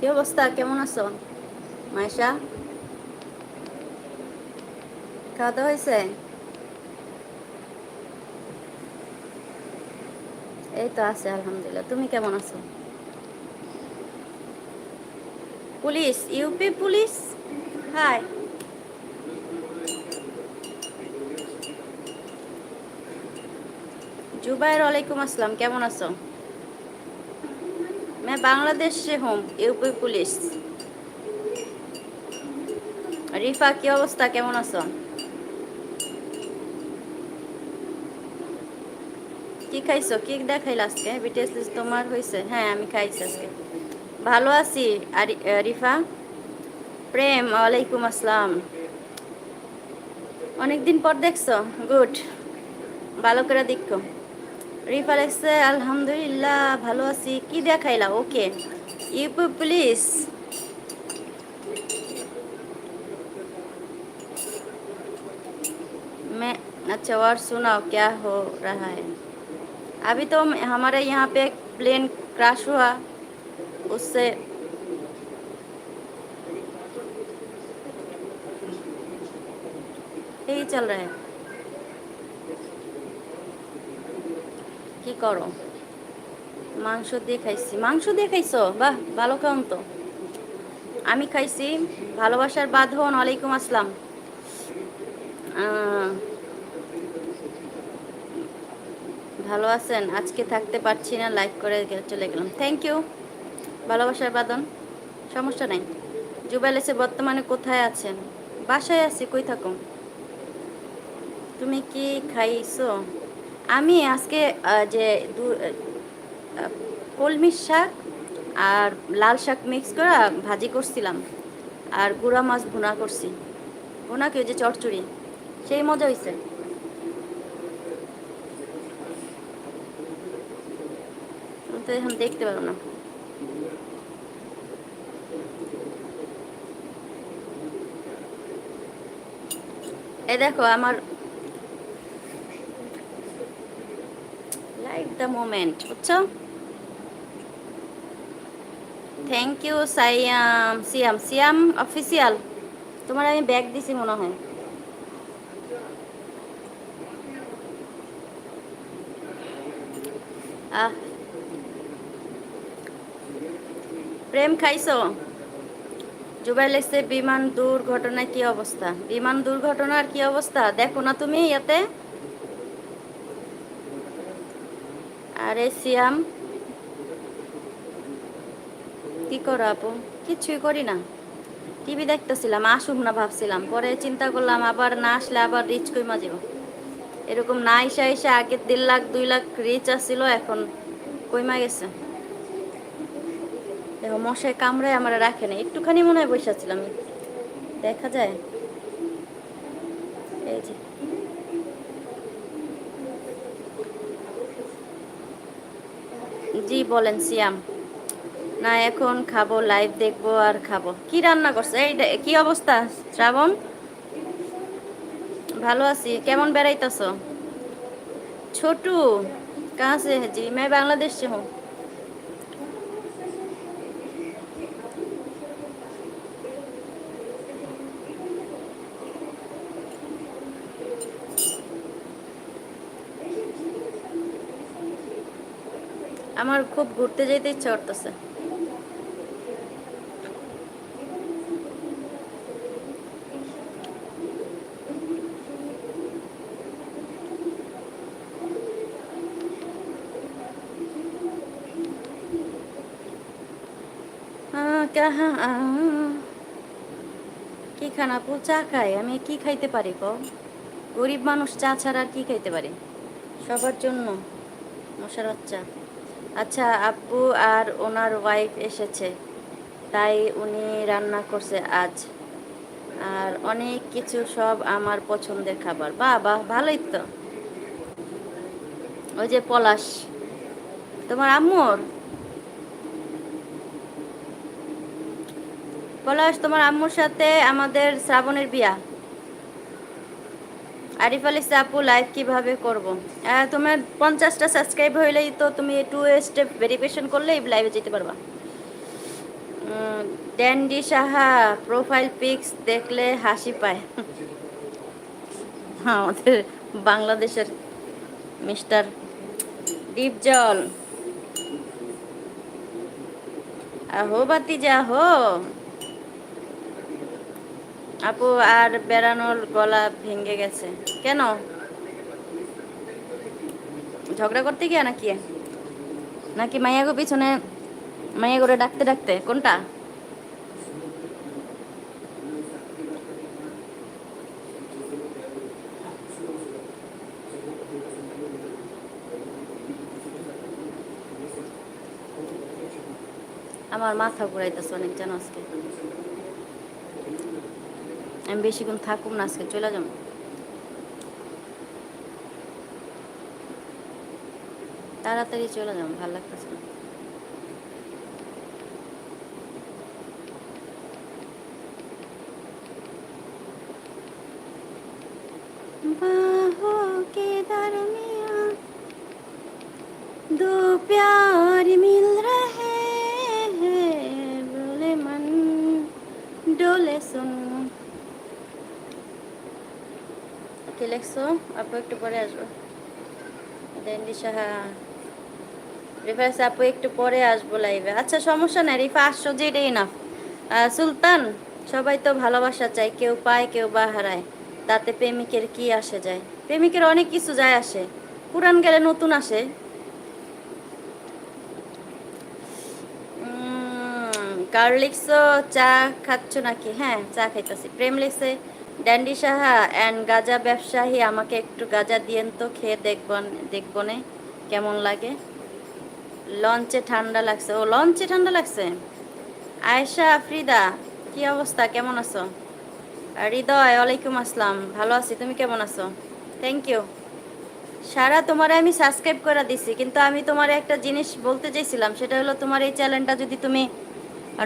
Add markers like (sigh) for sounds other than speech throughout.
কি অবস্থা? কেমন আছো? মায়েশা? খাওয়া দাওয়া হয়েছে? এই তো আছে, আলহামদুলিল্লাহ। তুমি কেমন আছো? Police? UP police? Hi. Zubair ওয়ালাইকুম আসসালাম। কেমন আছো? मैं बांग्लादेश से हूँ यूपी पुलिस রিফা কি অবস্থা কেমন আছো কি খাইছো কি দেখাইল আজকে বিটিএস তোমার হয়েছে হ্যাঁ আমি খাইছি আজকে ভালো আছি আর রিফা প্রেম ওয়ালাইকুম আসসালাম অনেকদিন পর দেখছো গুড ভালো করে দেখো রিফা লেখছে আলহামদুলিল্লাহ ভালো আছি কি দেখাইলা ওকে ইউপি প্লিজ मैं अच्छा और सुनाओ क्या हो रहा है अभी तो हमारे यहाँ पे एक प्लेन क्रैश हुआ उससे यही चल रहा है কি করো? মাংস দিয়ে খাইছি। মাংস দিয়ে খাইছো? বাহ, ভালো খাওন তো। আমি খাইছি ভালোবাসার বাঁধন, ওয়ালাইকুম আসসালাম। ভালো আছেন? আজকে থাকতে পারছি না, লাইক করে চলে গেলাম। থ্যাংক ইউ ভালোবাসার বাদন সমস্যা নাই। জুবেল এসে বর্তমানে কোথায় আছেন? বাসায় আছি, কই থাকো তুমি কি খাইছো? আমি আজকে যে দু কলমির শাক আর লাল শাক মিক্স করে ভাজি করছিলাম। আর গুঁড়া মাছ ভুনা করছি। ভুনা কি ওই যে চটচড়ি সেই মজা হয়েছে এখন দেখতে পারো না। এ দেখো, আমার লাইক দ্য মোমেন্ট বুঝছ? Thank you Saiyam Siyam Siyam official তোমার আমি ব্যাগ দিছি মনে হয়। আহ। প্রেম খাইছো? জুবাইল এসে, বিমান দুর্ঘটনায় কি অবস্থা? বিমান দুর্ঘটনার কি অবস্থা? দেখো না তুমি ইয়াতে। আরে সিয়াম কি করো আপু? কিছুই করি না। টিভি দেখতেছিলাম, আসুক না ভাবছিলাম। পরে চিন্তা করলাম, আবার না আসলে আবার রিচ কইমা যাব এরকম না এসে এসে আগে দেড় লাখ, দুই লাখ রিচ আসছিল এখন কইমা গেছে। দেখো, মশায় কামড়ায় আমার রাখে না একটুখানি মনে হয় বসে ছিলাম। দেখা যায়। এই যে। জি, বলেন সিয়াম। না, এখন খাব লাইভ দেখব আর খাব। কি রান্না করছে? এই কি অবস্থা? শ্রাবণ? ভালো আছি। কেমন বেড়াইতেছ? ছোটু, কাছে জি মে বাংলাদেশ হোক আমার খুব ঘুরতে যেতে ইচ্ছা করতেছে। কি খান আপু? চা খাই। আমি কি খাইতে পারি ক গরিব মানুষ চা ছাড়া আর কি খাইতে পারি? সবার জন্য মশার বাচ্চা। আচ্ছা আপু আর ওনার ওয়াইফ এসেছে, তাই উনি রান্না করছে আজ। আর অনেক কিছু সব আমার পছন্দের খাবার। বাহ বাহ ভালোই তো। ওই যে পলাশ। তোমার আম্মুর? পলাশ, তোমার আম্মুর সাথে আমাদের শ্রাবণের বিয়া। আরিফ আলী আপু লাইভ কীভাবে করব? তোমার পঞ্চাশটা সাবস্ক্রাইব হইলেই তো তুমি টু স্টেপ ভেরিফিকেশন করলেই লাইভে যেতে পারবা। ড্যান্ডি সাহা প্রোফাইল পিক্স দেখলে হাসি পায়। (laughs) আমাদের বাংলাদেশের মিস্টার ডিপ জল আহো বাতি যা হো আপু, আর বেড়ানোর গলা ভেঙে গেছে। কেন? ঝগড়া করতে গিয়া নাকি? নাকি মাইয়াগো পিছনে মাইয়া করে ডাকতে ডাকতে? কোনটা? আমার মাথা ঘুরাইতেছে অনেক জানো আজকে। আমি বেশিক্ষণ থাকুম না আজকে চলে যাবো তাড়াতাড়ি চলে যাবো ভালো লাগতেছে না बाहों के दरमियां दो प्यार কি লেখছো আপু একটু পরে আসব। ডেন্ডি সাহা রিফাস আপু একটু পরে আসব লাইভে আচ্ছা সমস্যা নাই, রিফা আসছো যে এটাই না সুলতান, সবাই তো ভালোবাসা চায়, কেউ পায়, কেউ বা হারায়। তাতে প্রেমিকের কি আসে যায়? প্রেমিকের অনেক কিছু যায় আসে। পুরান গেলে নতুন আসে। কার লিখছো? চা খাচ্ছ নাকি? হ্যাঁ চা খাইতেছি। প্রেম লিখছে ড্যান্ডি সাহা অ্যান্ড গাজা ব্যবসায়ী, আমাকে একটু গাজা দিয়েন তো, খেয়ে দেখবন, দেখবনে কেমন লাগে। লঞ্চে ঠান্ডা লাগছে। ও, লঞ্চে ঠান্ডা লাগছে? আয়েশা, আফরিদা, কি অবস্থা? কেমন আছো? হৃদয়, ওয়ালাইকুম আসসালাম। ভালো আছি। তুমি কেমন আছো? থ্যাংক ইউ সারা, তোমারে আমি সাবস্ক্রাইব করে দিছি, কিন্তু আমি তোমার একটা জিনিস বলতে চাইছিলাম। সেটা হলো, তোমার এই চ্যানেলটা যদি তুমি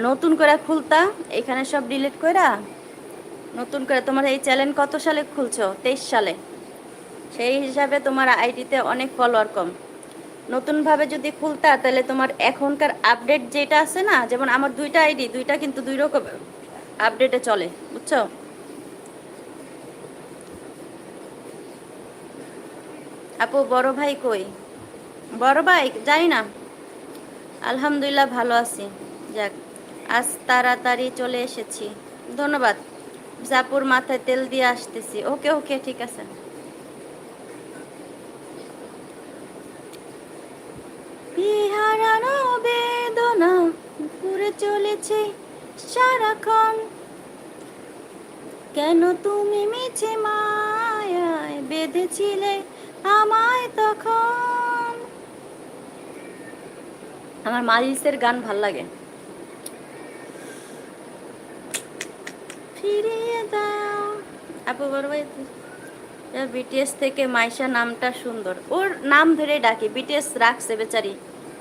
নতুন করে খুলতা, এখানে সব ডিলিট কইরা নতুন করে তোমার এই চ্যানেল কত সালে খুলছো? তেইশ সালে। সেই হিসাবে তোমার আইডিতে অনেক ফলোয়ার কম। নতুনভাবে যদি খুলতা, তাহলে তোমার এখনকার আপডেট যেটা আছে না, যেমন আমার দুইটা আইডি, দুইটা কিন্তু দুই রকম আপডেটে চলে, বুঝছ? আপু, বড় ভাই কই? বড় ভাই? জানি না। আলহামদুলিল্লাহ ভালো আছি। যাক, আজ তাড়াতাড়ি চলে এসেছি। ধন্যবাদ। জাপুর মাথায় তেল দিয়ে আসতেছি। ওকে ওকে, ঠিক আছে। বিহারানো বেদনা পুরে চলেছে সারাক্ষণ। কেন তুমি মিছে মায়ায় বেঁধেছিলে আমায় তখন? আমার মালিসের গান ভালো লাগে। ফিরিয়ে দাও। আপু, বড় বিটিএস থেকে মাইশা নামটা সুন্দর। ওর নাম ধরে ডাকি বিটিএস রাখছে বেচারি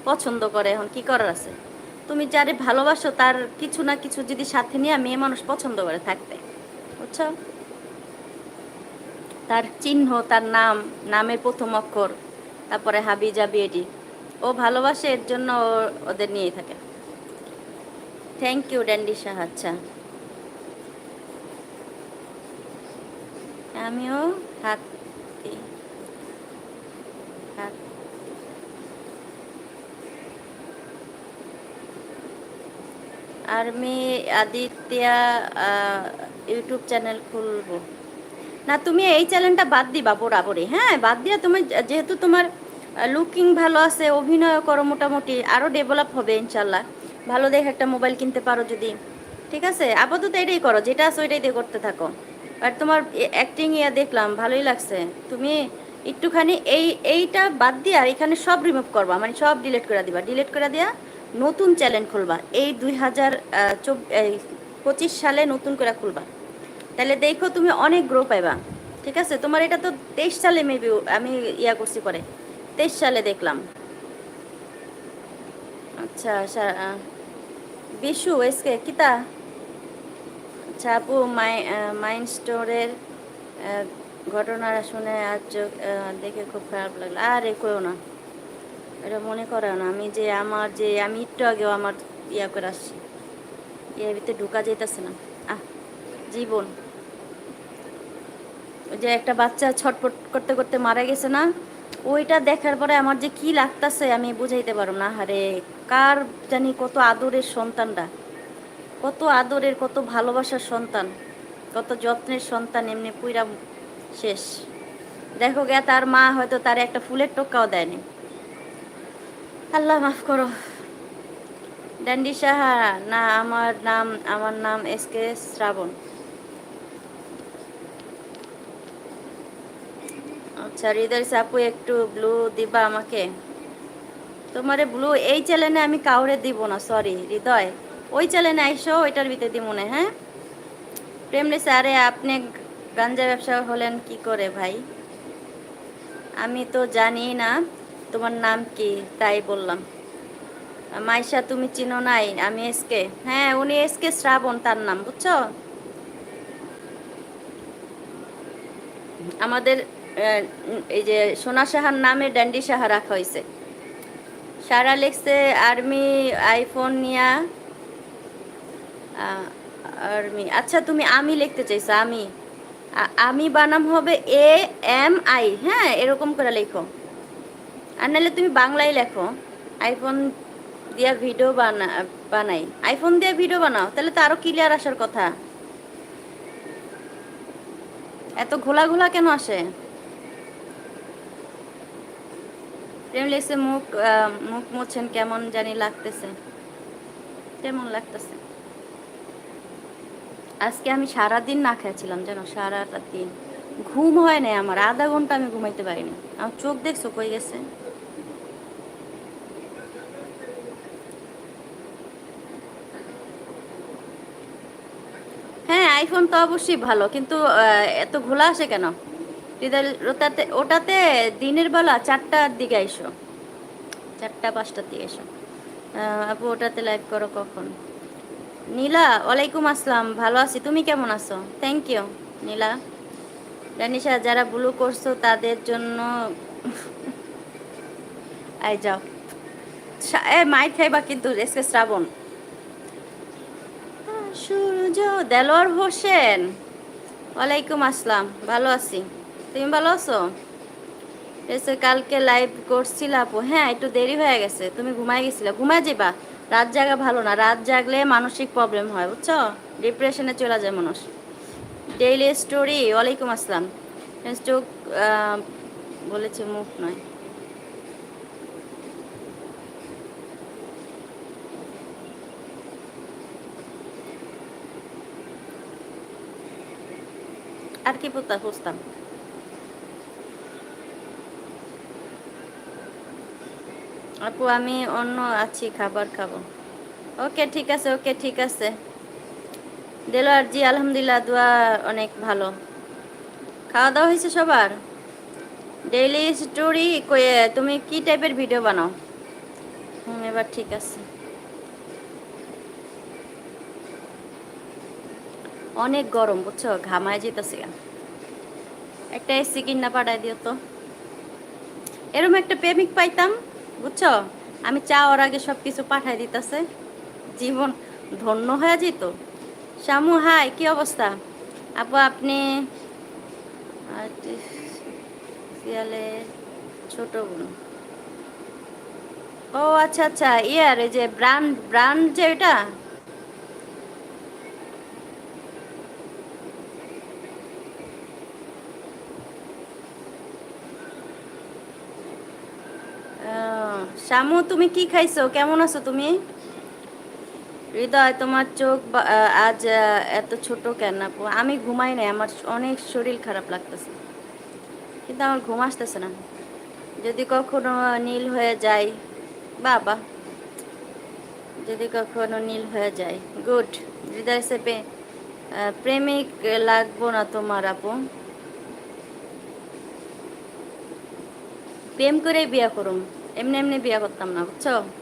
পছন্দ করে এখন, কি করার আছে? তুমি যারে ভালোবাসো, তার কিছু না কিছু যদি সাথে নিয়ে মেয়ে মানুষ পছন্দ করে থাকতে বুঝছ? তার চিহ্ন, তার নাম নামের প্রথম অক্ষর, তারপরে হাবি জাবি এটি ও ভালোবাসে, এর জন্য ওদের নিয়েই থাকে। থ্যাংক ইউ ড্যান্ডি শাহ আচ্ছা। আমিও হাত আর আদিত্যা ইউটিউব চ্যানেল খুলবো। না, তুমি এই চ্যানেলটা বাদ দিবা বরাবরই। হ্যাঁ বাদ দিয়া তুমি যেহেতু তোমার লুকিং ভালো আছে, অভিনয় করো মোটামুটি আরও ডেভেলপ হবে ইনশাল্লাহ ভালো দেখে একটা মোবাইল কিনতে পারো যদি। ঠিক আছে? আপাতত এটাই করো, যেটা আছে ওইটাই দিয়ে করতে থাকো। আর তোমার অ্যাক্টিং ইয়া দেখলাম, ভালোই লাগছে। তুমি একটুখানি এই, এইটা বাদ দিয়া এখানে সব রিমুভ করবা মানে সব ডিলিট করে দিবা। ডিলিট করে দিয়া নতুন চ্যানেল খুলবা। এই দুই হাজার পঁচিশ সালে নতুন করে খুলবা। তাহলে দেখো তুমি অনেক গ্রো পাইবা। ঠিক আছে? তোমার এটা তো তেইশ সালে মেবি আমি ইয়া করছি পরে। তেইশ সালে দেখলাম। আচ্ছা বিশু এসকে কিতা? মাই মাইন্ড স্টোরের ঘটনা শুনে আজ চোখ- দেখে খুব খারাপ লাগল। আরে কেউ না, এটা মনে করো না। আমি যে আমার যে, আমি একটু আগেও আমার ইয়া করে আসছি। এর ভিতরে ঢুকা যাইতেছে না। আহ, জীবন। ওই যে একটা বাচ্চা ছটপট করতে করতে মারা গেছে না, ওইটা দেখার পরে আমার যে কি লাগতাছে আমি বুঝাইতে পারব না। হারে কার জানি কত আদরের সন্তানরা কত আদরের, কত ভালোবাসার সন্তান, কত যত্নের সন্তান এমনি পুইরা শেষ। দেখো গে তার মা হয়তো তার একটা ফুলের টোকাও দেয়নি। আল্লাহ মাফ করো। ড্যান্ডি সাহা, না আমার নাম আমার নাম এস কে শ্রাবণ। আচ্ছা হৃদয় সাপু, একটু ব্লু দিবা আমাকে? তোমারে ব্লু এই চ্যানেলে আমি কাউরে দিব না সরি হৃদয়। ওই চ্যানেলে আইসো, ওইটার ভিতরে মনে হ্যাঁ প্রেমলি স্যারে, আপনি গাঞ্জা ব্যবসা হলেন কি করে ভাই? আমি তো জানি না তোমার নাম কি, তাই বললাম। মাইশা, তুমি চিনো নাই, আমি এসকে। হ্যাঁ উনি এসকে শ্রাবণ, তার নাম, বুঝছ? আমাদের এই যে সোনা সাহার নামে ড্যান্ডি সাহা রাখা হয়েছে। সারা লেখছে, আর্মি, আইফোন নিয়া আর্মি। আচ্ছা তুমি আমি লিখতে চাইছো, আমি। আমি বানাম হবে এ, এম, আই। হ্যাঁ এরকম করে লেখো। আর নাহলে তুমি বাংলায় লেখো আইফোন দিয়া ভিডিও বানা, বানাই। আইফোন দিয়ে ভিডিও বানাও, তাহলে তো আরও ক্লিয়ার আসার কথা। এত ঘোলা ঘোলা কেন আসে? মুখ মুখ মুছছেন, কেমন জানি লাগতেছে। কেমন লাগতেছে? আজকে আমি সারা দিন না খেয়েছিলাম, জানো? সারাটা দিন ঘুম হয় না আমার, আধা ঘণ্টা আমি ঘুমাইতে পারিনি। আমার চোখ দেখছ কই গেছে। হ্যাঁ আইফোন তো অবশ্যই ভালো, কিন্তু এত ঘোলা আসে কেন? ওটাতে ওটাতে দিনের বেলা চারটার দিকে এসো চারটা, পাঁচটার দিকে এসো আপু, ওটাতে লাইভ করো কখন? নীলা, ওয়ালাইকুম আসসালাম। ভালো আছি। তুমি কেমন আছো? থ্যাংক ইউ নীলা। রানিশা, যারা ব্লু করছ, তাদের জন্য (laughs) আই যাও। এ মাইর খাইবা কিন্তু, এসকে শ্রাবণ। সূর্য, দেলোয়ার হোসেন। ওয়ালাইকুম আসসালাম। ভালো আছি। তুমি ভালো আছো? কালকে লাইভ করছিলা আপু। হ্যাঁ একটু দেরি হয়ে গেছে। তুমি ঘুমাই গেছিলে। ঘুমাই যাবা রাত জাগা ভালো না, রাত জাগলে মানসিক প্রবলেম হয়, বুঝছ? ডিপ্রেশনে চলে যায় মানুষ। ডেইলি স্টোরি ওয়ালাইকুম আসসালাম। চোখ বলেছে মুখ নয়। আর কি পুতা পুষতাম আপু, আমি অন্য আছি, খাবার খাব। ওকে, ঠিক আছে, ওকে, ঠিক আছে। দেলোয়ার জি, আলহামদুলিল্লাহ, দোয়া অনেক ভালো। খাওয়া দাওয়া হয়েছে সবার? ডেইলি স্টোরি তুমি কি টাইপের ভিডিও বানাও? হুম, এবার ঠিক আছে। অনেক গরম, বুঝছ? ঘামায় যেতেছে একটা এসি কিনা পাঠাই দিও তো। এরম একটা প্রেমিক পাইতাম। বুঝছ? আমি চাওয়ার আগে সব কিছু পাঠাই দিতেছে। জীবন ধন্য হয়ে যেত। শামু হাই, কি অবস্থা? আপু, আপনি ছোট বোন। ও আচ্ছা আচ্ছা ইয়ার এই যে ব্রান্ড ব্রান্ড যে এটা আহ, শামু তুমি কি খাইছো? কেমন আছো তুমি? হৃদয়, তোমার চোখ আজ এত ছোট কেন আপু? আমি ঘুমাই নাই, আমার অনেক শরীর খারাপ লাগতেছে। কিন্তু আমার ঘুম আসতেছে না। যদি কখনো নীল হয়ে যায়, বাবা, যদি কখনো নীল হয়ে যায়, গুড। হৃদয় হিসেবে প্রেমিক লাগবো না তোমার আপু। প্রেম করে বিয়া করুম। এমনি এমনি বিয়া করতাম না বুঝছ?